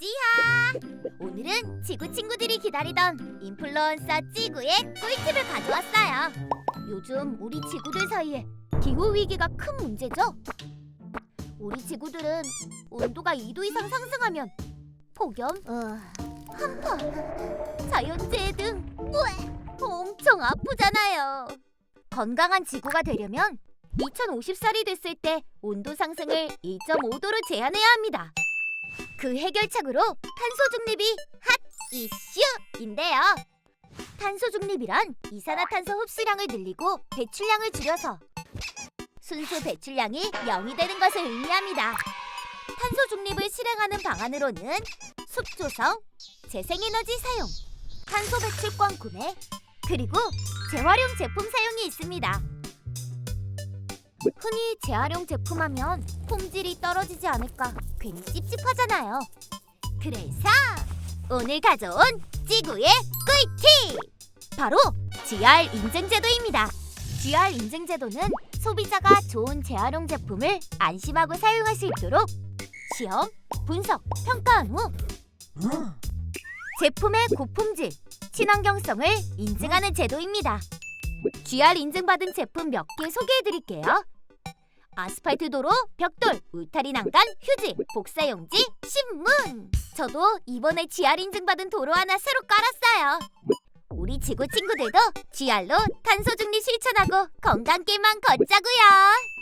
찌하! 오늘은 지구 친구들이 기다리던 인플루언서 찌구의 꿀팁을 가져왔어요. 요즘 우리 지구들 사이에 기후 위기가 큰 문제죠. 우리 지구들은 온도가 2도 이상 상승하면 폭염, 한파, 자연재해 등 엄청 아프잖아요. 건강한 지구가 되려면 2050살이 됐을 때 온도 상승을 1.5도로 제한해야 합니다. 그 해결책으로 탄소 중립이 핫 이슈인데요. 탄소 중립이란 이산화탄소 흡수량을 늘리고 배출량을 줄여서 순수 배출량이 0이 되는 것을 의미합니다. 탄소 중립을 실행하는 방안으로는 숲 조성, 재생에너지 사용, 탄소 배출권 구매, 그리고 재활용 제품 사용이 있습니다. 흔히 재활용 제품하면 품질이 떨어지지 않을까 괜히 찝찝하잖아요. 그래서 오늘 가져온 지구의 꿀팁! 바로 GR 인증 제도입니다. GR 인증 제도는 소비자가 좋은 재활용 제품을 안심하고 사용할 수 있도록 시험, 분석, 평가한 후 제품의 고품질, 친환경성을 인증하는 제도입니다. GR 인증받은 제품 몇 개 소개해 드릴게요. 아스팔트 도로, 벽돌, 울타리 난간, 휴지, 복사용지, 신문. 저도 이번에 GR 인증 받은 도로 하나 새로 깔았어요. 우리 지구 친구들도 GR로 탄소 중립 실천하고 건강 길만 걷자고요.